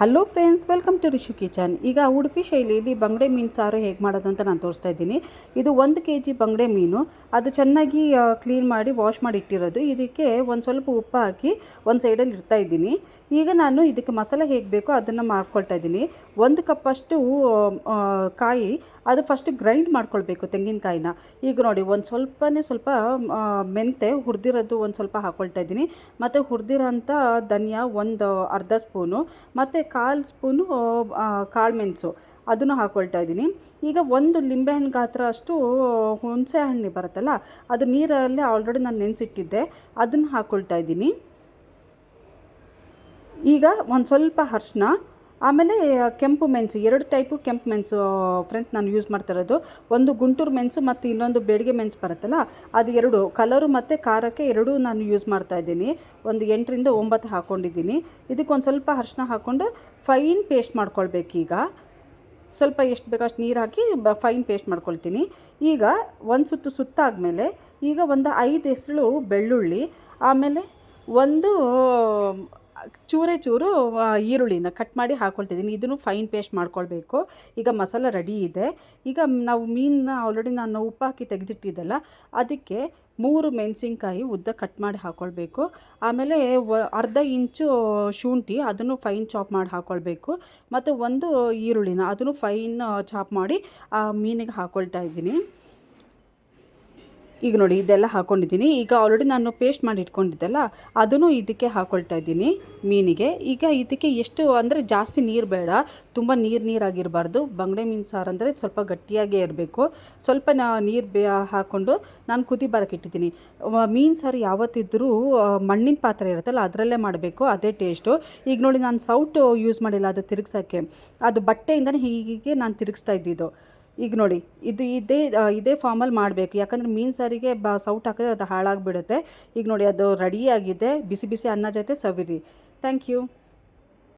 Hello friends welcome to Rishu kitchen ಈಗ ಉಡುಪಿ ಶೈಲಿಯಲ್ಲಿ ಬಂಗಡೆ ಮೀನು ಸಾರು ಹೇಗೆ ಮಾಡೋದು ಅಂತ ನಾನು ತೋರಿಸ್ತಾ ಇದ್ದೀನಿ. ಇದು ಒಂದು ಕೆ ಜಿ ಬಂಗಡೆ ಮೀನು. ಅದು ಚೆನ್ನಾಗಿ ಕ್ಲೀನ್ ಮಾಡಿ ವಾಶ್ ಮಾಡಿ ಇಟ್ಟಿರೋದು. ಇದಕ್ಕೆ ಒಂದು ಸ್ವಲ್ಪ ಉಪ್ಪು ಹಾಕಿ ಒಂದು ಸೈಡಲ್ಲಿ ಇಡ್ತಾ ಇದ್ದೀನಿ. ಈಗ ನಾನು ಇದಕ್ಕೆ ಮಸಾಲೆ ಹೇಗೆ ಬೇಕೋ ಅದನ್ನು ಮಾಡ್ಕೊಳ್ತಾ ಇದ್ದೀನಿ. ಒಂದು ಕಪ್ಪಷ್ಟು ಕಾಯಿ. ಅದು ಫಸ್ಟ್ ಗ್ರೈಂಡ್ ಮಾಡ್ಕೊಳ್ಬೇಕು ತೆಂಗಿನಕಾಯಿನ. ಈಗ ನೋಡಿ, ಒಂದು ಸ್ವಲ್ಪನೇ ಸ್ವಲ್ಪ ಮೆಂತೆ ಹುರಿದಿರೋದು ಒಂದು ಸ್ವಲ್ಪ ಹಾಕ್ಕೊಳ್ತಾ ಇದ್ದೀನಿ. ಮತ್ತು ಹುರಿದಿರೋಂಥ ಧನಿಯಾ ಒಂದು ಅರ್ಧ ಸ್ಪೂನು ಮತ್ತು ಕಾಲು ಸ್ಪೂನು ಕಾಳು ಮೆಣಸು. ಅದನ್ನು ಹಾಕ್ಕೊಳ್ತಾ ಇದ್ದೀನಿ. ಈಗ ಒಂದು ಲಿಂಬೆಹಣ್ಣು ಗಾತ್ರ ಅಷ್ಟು, ಹುಣಸೆ ಹಣ್ಣು ಬರುತ್ತಲ್ಲ, ಅದು ನೀರಲ್ಲೇ ಆಲ್ರೆಡಿ ನಾನು ನೆನೆಸಿಟ್ಟಿದ್ದೆ. ಅದನ್ನು ಹಾಕ್ಕೊಳ್ತಾ ಇದ್ದೀನಿ. ಈಗ ಒಂದು ಸ್ವಲ್ಪ ಅರ್ಶಿನ ಆಮೇಲೆ ಕೆಂಪು ಮೆಣಸು, ಎರಡು ಟೈಪು ಕೆಂಪು ಮೆಣಸು ಫ್ರೆಂಡ್ಸ್ ನಾನು ಯೂಸ್ ಮಾಡ್ತಾ ಇರೋದು. ಒಂದು ಗುಂಟೂರು ಮೆಣಸು ಮತ್ತು ಇನ್ನೊಂದು ಬೇಡಿಗೆ ಮೆಣಸು ಬರುತ್ತಲ್ಲ, ಅದು ಎರಡು. ಕಲರು ಮತ್ತು ಖಾರಕ್ಕೆ ಎರಡೂ ನಾನು ಯೂಸ್ ಮಾಡ್ತಾ ಇದ್ದೀನಿ. ಒಂದು ಎಂಟರಿಂದ ಒಂಬತ್ತು ಹಾಕ್ಕೊಂಡಿದ್ದೀನಿ ಇದಕ್ಕೆ ಒಂದು ಸ್ವಲ್ಪ ಅರ್ಶಿನ ಹಾಕ್ಕೊಂಡು ಫೈನ್ ಪೇಸ್ಟ್ ಮಾಡ್ಕೊಳ್ಬೇಕೀಗ ಸ್ವಲ್ಪ ಎಷ್ಟು ಬೇಕಷ್ಟು ನೀರು ಹಾಕಿ ಬ ಫೈನ್ ಪೇಸ್ಟ್ ಮಾಡ್ಕೊಳ್ತೀನಿ. ಈಗ ಒಂದು ಸುತ್ತು ಸುತ್ತಾದಮೇಲೆ ಈಗ ಒಂದು ಐದು ಹೆಸಳು ಬೆಳ್ಳುಳ್ಳಿ, ಆಮೇಲೆ ಒಂದು ಚೂರೇ ಚೂರು ಈರುಳ್ಳಿನ ಕಟ್ ಮಾಡಿ ಹಾಕ್ಕೊಳ್ತಿದ್ದೀನಿ ಇದನ್ನು ಫೈನ್ ಪೇಸ್ಟ್ ಮಾಡ್ಕೊಳ್ಬೇಕು. ಈಗ ಮಸಾಲ ರೆಡಿ ಇದೆ. ಈಗ ನಾವು ಮೀನನ್ನ ಆಲ್ರೆಡಿ ನಾನು ಉಪ್ಪು ಹಾಕಿ ತೆಗೆದಿಟ್ಟಿದ್ದಲ್ಲ, ಅದಕ್ಕೆ ಮೂರು ಮೆಣಸಿನ್ಕಾಯಿ ಉದ್ದ ಕಟ್ ಮಾಡಿ ಹಾಕ್ಕೊಳ್ಬೇಕು ಆಮೇಲೆ ಅರ್ಧ ಇಂಚು ಶುಂಠಿ, ಅದನ್ನು ಫೈನ್ ಚಾಪ್ ಮಾಡಿ ಹಾಕ್ಕೊಳ್ಬೇಕು ಮತ್ತು ಒಂದು ಈರುಳ್ಳಿನ, ಅದನ್ನು ಫೈನ್ ಚಾಪ್ ಮಾಡಿ, ಆ, ಮೀನಿಗೆ ಹಾಕ್ಕೊಳ್ತಾ ಇದ್ದೀನಿ. ಈಗ ನೋಡಿ, ಇದೆಲ್ಲ ಹಾಕ್ಕೊಂಡಿದ್ದೀನಿ ಈಗ ಆಲ್ರೆಡಿ ನಾನು ಪೇಸ್ಟ್ ಮಾಡಿ ಇಟ್ಕೊಂಡಿದ್ದೆಲ್ಲ, ಅದನ್ನು ಇದಕ್ಕೆ ಹಾಕ್ಕೊಳ್ತಾ ಇದ್ದೀನಿ ಮೀನಿಗೆ. ಈಗ ಇದಕ್ಕೆ ಎಷ್ಟು ಅಂದರೆ ಜಾಸ್ತಿ ನೀರು ಬೇಡ. ತುಂಬ ನೀರು ನೀರಾಗಿರಬಾರ್ದು. ಬಂಗಡೆ ಮೀನು ಸಾರು ಅಂದರೆ ಸ್ವಲ್ಪ ಗಟ್ಟಿಯಾಗೇ ಇರಬೇಕು. ಸ್ವಲ್ಪ ನೀರು ಬೇ ಹಾಕ್ಕೊಂಡು ನಾನು ಕುದಿ ಬರೋಕೆ ಇಟ್ಟಿದ್ದೀನಿ. ಮೀನು ಸಾರು ಯಾವತ್ತಿದ್ರೂ ಮಣ್ಣಿನ ಪಾತ್ರೆ ಇರುತ್ತಲ್ಲ, ಅದರಲ್ಲೇ ಮಾಡಬೇಕು. ಅದೇ ಟೇಸ್ಟು ಈಗ ನೋಡಿ, ನಾನು ಸೌಟು ಯೂಸ್ ಮಾಡಿಲ್ಲ, ಅದು ತಿರುಗ್ಸೋಕ್ಕೆ. ಅದು ಬಟ್ಟೆಯಿಂದನೇ ಹೀಗೆ ನಾನು ತಿರುಗಿಸ್ತಾ ಇದ್ದಿದ್ದು. ಈಗ ನೋಡಿ, ಇದು ಇದೇ ಇದೇ ಫಾರ್ಮಲ್ಲಿ ಮಾಡಬೇಕು. ಯಾಕಂದರೆ ಮೀನು ಸಾರಿಗೆ ಬ, ಸೌಟ್ ಹಾಕಿದ್ರೆ ಅದು ಹಾಳಾಗಿಬಿಡುತ್ತೆ. ಈಗ ನೋಡಿ, ಅದು ರೆಡಿಯಾಗಿದೆ ಬಿಸಿ ಬಿಸಿ ಅನ್ನ ಜೊತೆ ಸವಿರಿ. Thank you